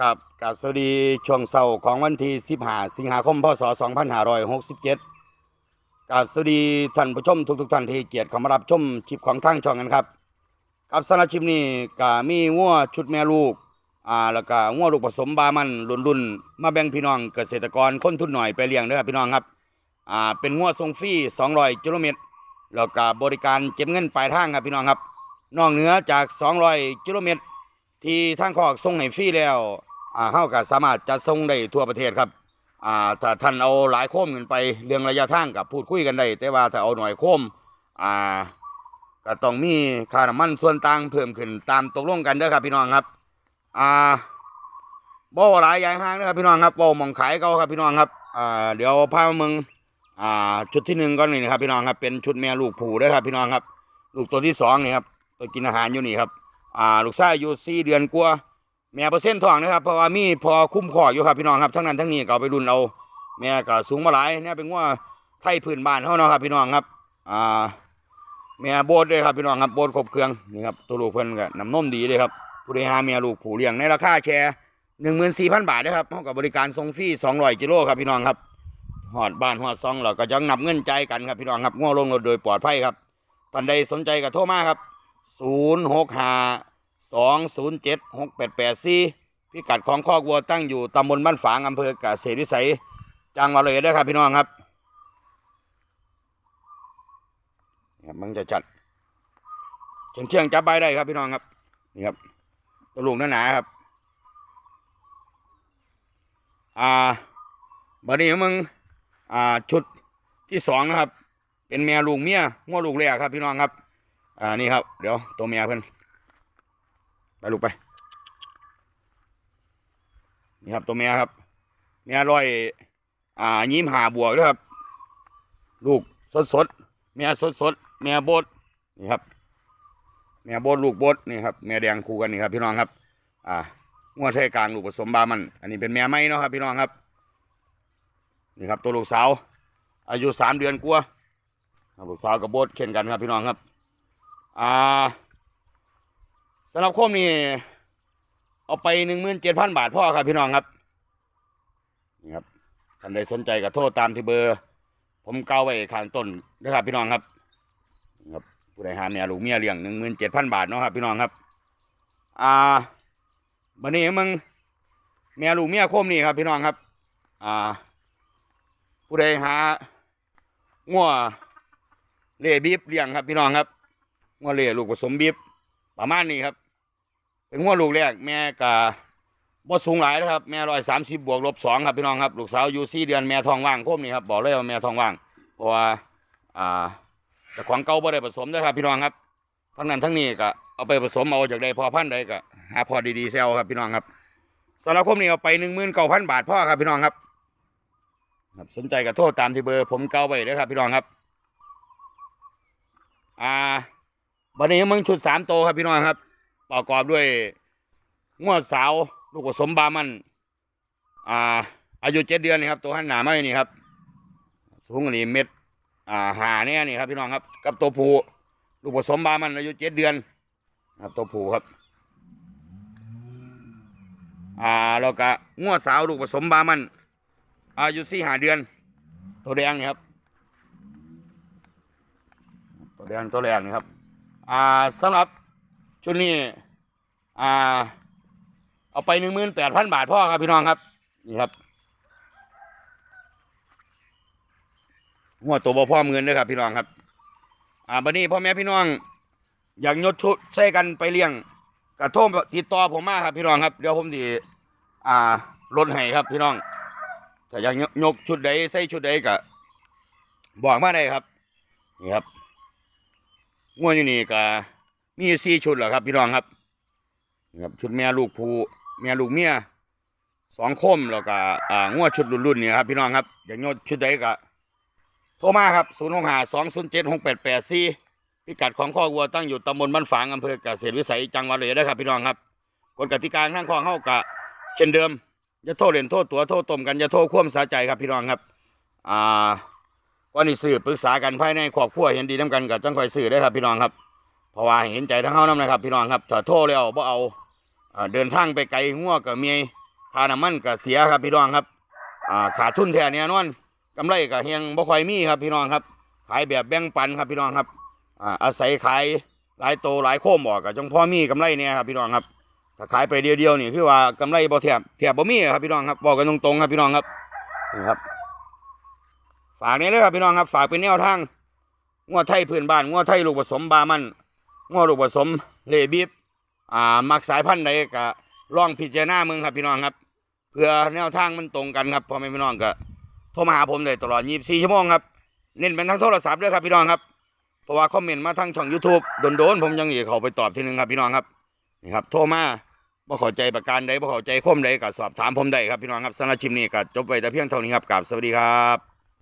กับกับสวัสดีช่วงเสาร์ของวันที่ 15 สิงหาคม พศ 2567กับสวัสดีท่านผู้ชมทุกๆท่านที่เกียรติเข้ามารับชมคลิปของทางช่องกันครับกับสำหรับคลิปนี้ก็มีงัวชุดแม่ลูกอ่าแล้วก็งัวลูกผสมบามันรุ่นๆ มาแบ่งพี่น้องเกษตรกรคนทุนหน่อยไปเลี้ยงเด้อครับพี่น้องครับอ่าเป็นงัวทรงฟรี200กิโลเมตรแล้วก็บริการเก็บเงินปลายทางครับพี่น้องครับนอกเหนือจาก 200กิโลเมตรที่ทางคอกส่งให้ฟรีแล้ว อ่าเฮาก็สามารถจัดส่งได้ทั่วประเทศครับอ่าถ้าท่านเอาหลายโคมขึ้นไปเรื่องระยะทางกับพูดคุยกันได้แต่ว่าถ้าเอาหน่อยโคมอ่าก็ต้องมีค่าน้ำมันส่วนต่างเพิ่มขึ้นตามตกลงกันเด้อครับพี่น้องครับอ่าบ่หลายใหญ่ห้างนะครับพี่น้องครับบ่มองขายเก่าครับพี่น้องครับอ่าเดี๋ยวพาเมืองอ่าชุดที่หนึ่งก่อนนี่นะครับพี่น้องครับเป็นชุดแม่ลูกผูเด้อครับพี่น้องครับ ลูกตัวที่สองนี่ครับตัวกินอาหารอยู่นี่ครับอ่าลูกชายอายุสี่เดือนกว่า แม่เปอร์เซ็นต์ทองนะครับเพราะว่ามีพอคุ้มคออยู่ครับพี่น้องครับทั้งนั้นทั้งนี้ก็เอาไปรุ่นเอา แม่ก็สูงมาหลายเนี่ยเป็นว่าไทยพื้นบ้านเขาเนาะครับพี่น้องครับอ่าแม่โบดเลยครับพี่น้องครับโบดครบเครื่องนี่ครับตัวลูกเพิ่นก็น้ำนมดีเลยครับผู้ใดหาแม่ลูกผู้เลี้ยงในราคาแค่หนึ่งหมื่นสี่พันบาทนะครับเขากับบริการส่งฟรีสองร้อยกิโลครับพี่น้องครับหอดบ้านหอดซองเราก็ยังนับเงินใจกันครับพี่น้องครับง้อลงรถโดยปลอดภัยครับท่านใดสนใจก็โทรมาครับศูนย์หกห้า สองศูนย์เจ็ดหกแปดแปดสี่พิกัดของคอกวัวตั้งอยู่ตำบลบ้านฝางอำเภอกเกษตรวิสัยจังหวัดเลยนะครับพี่น้องครับนี่ครับมันจะจัดเชียงเชียงจับใบได้ครับพี่น้องครับนี่ครับตัวลูกหนาๆครับ อ่าบัดนี้มึงอ่าชุดที่สองนะครับ เป็นแม่ลูกเมียง้อลูกแรกครับพี่น้องครับ อ่านี่ครับ เดี๋ยวตัวเมียเพิ่น ไปลูกไป นี่ครับตัวเมียครับเมียร้อย อ่ายิ้มหาบวกด้วยครับ ลูกสดสดเมียสดสดเมียโบดนี่ครับเมียโบดลูกโบดนี่ครับเมียแดงคู่กันนี่ครับพี่น้องครับ อ่างวดเทกลางลูกผสมบามัน อันนี้เป็นเมียไม้เนาะครับพี่น้องครับนี่ครับตัวลูกสาว อายุสามเดือนกว่าครับลูกสาวกับโบดเช่นกันครับพี่น้องครับ อ่า สำหรับโคมนี่เอาไปหนึ่งหมื่นเจ็ดพันบาทพ่อครับพี่น้องครับนี่ครับท่านใดสนใจก็โทรตามที่เบอร์ ผมเกาไว้ข้างต้นนะครับพี่น้องครับนี่ครับผู้ใดหาเนี่ลูกเมียเลี้ยงหนึ่งหมื่นเจ็ดพันบาทเนาะครับพี่น้องครับอ่าบันนี้มึงเมียลูกเมียโคมนี่ครับพี่น้องครับ อ่า ผู้ใดหางัวเล่บีบเลี้ยงครับพี่น้องครับงัวเล่ลูกผสมบีบ ประมาณนี้ครับ เป็นงัวลูกแรกแม่กะบ่สูงหลายนะครับ แม่ร้อยสามสิบบวกลบสองครับพี่น้องครับ ลูกสาวอยู่สี่เดือนแม่ทองว่างคมนี่ครับบอกเลยว่าแม่ทองว่าง เพราะว่าอ่าแต่ของเก่าบ่ได้ผสมนะครับ พี่น้องครับทั้งนั้นทั้งนี้ก็เอาไปผสมเอาจากใดพอพันใดก็หาพอดีๆเซลครับพี่น้องครับสำหรับคมนี้เอาไปหนึ่งหมื่นเก้าพันบาทพ่อครับพี่น้องครับครับสนใจก็โทษตามที่เบอร์ผมเก่าไว้เลยครับพี่น้องครับ อ่า วันนี้มึงชุดสามโตครับพี่น้องครับ ประกอบด้วยงวดสาว ลูกผสมบามัน อ่า อายุเจ็ดเดือนนี่ครับ ตัวหันหนาไม่นี่ครับ สูงกว่านี้เม็ด อ่าหาเนี่ยนี่ครับพี่น้องครับ กับตัวผู้ลูกผสมบามันอายุเจ็ดเดือน ครับตัวผู้ครับ อ่าแล้วก็งวดสาวลูกผสมบามัน อายุสี่หาเดือน ตัวแดงนี่ครับ ตัวแดงตัวแรกนี่ครับ อ่าสำหรับชุดนี้อ่าเอาไปหนึ่งหมื่นแปดพันบาทพ่อครับพี่น้องครับนี่ครับหัวตัวบ่พ่อเงินด้วยครับพี่น้องครับ อ่าบัดนี้พ่อแม่พี่น้อง อยากยดชุดใส่กันไปเลี้ยงกระโทรติดต่อผมมาครับพี่น้องครับ เดี๋ยวผมดีอ่าลดให้ครับพี่น้องถ้าอยากยกชุดใดใส่ชุดใดก็บอกมาได้ครับนี่ครับ งวดอยู่นี่ก็มีสี่ชุดเหรอครับ พี่น้องครับครับชุดแม่ลูกผูแม่ลูกเมียสองคมแล้วก็อ่างวดชุดรุ่นๆนี่ครับพี่น้องครับอย่างงวดชุดใดก็โทรมาครับศูนย์หกห้าสองศูนย์เจ็ดหกแปดแปดสี่พิกัดของข้อวัวตั้งอยู่ตำบลบ้านฝางอำเภอเกษตรวิสัยจังหวัดเลยนะครับ พี่น้องครับกฎกติกาข้างข้อเข้ากะ เช่นเดิมอย่าโทษเล่นโทษตัวโทษตมกันอย่าโทษคว่ำสาใจครับพี่น้องครับ อ่า วันนี้สื่อปรึกษากันภายในครอบครัวเห็นดีน้ำกันกับจังคอยสื่อได้ครับพี่น้องครับเพราะว่าเห็นใจทั้งเฮานํนะครับพี่น้องครับถ้าโทษแล้วบ่เอาอ่าเดินทางไปไกลงัวกับเมียค่าน้ำมันก็เสียครับพี่น้องครับขาดทุนแท้แน่ยนอนกำไรก็เฮียงบ่ค่อยมีครับพี่น้องครับ ขายแบบแบ่งปันครับพี่น้องครับอาศัยขายหลายโตหลายโคมออกก็จงพ่อมีกำไรเนี่ยครับพี่น้องครับถ้าขายไปเดียวๆนี่คือว่ากำไรบ่แทบแทบบ่มีครับพี่น้องครับบอกกันตรงๆครับพี่น้องครับนี่ครับ ฝากนี้เลยครับพี่น้องครับ ฝากเป็นแนวทางงวดไทยพื้นบ้านงวดไทยลูกผสมบามันงวดลูกผสมเลบีบอ่ามักสายพันธุ์ใดก็ลองพิจารณามึงครับพี่น้องครับ เพื่อแนวทางมันตรงกันครับพ่อแม่พี่น้องก็โทรมาหาผมได้ตลอด 24 ชั่วโมงครับ เน้นเป็นทั้งโทรศัพท์ด้วยครับพี่น้องครับ เพราะว่าคอมเมนต์มาทางช่อง YouTube โดนๆผมยังอีกเขาไปตอบทีนึงครับพี่น้องครับ นี่ครับ โทรมาบ่เข้าใจประการใดบ่เข้าใจคมใดก็สอบถามผมได้ครับพี่น้องครับสำหรับชิมนี้ก็จบไปแต่เพียงเท่านี้ครับกราบสวัสดีครับ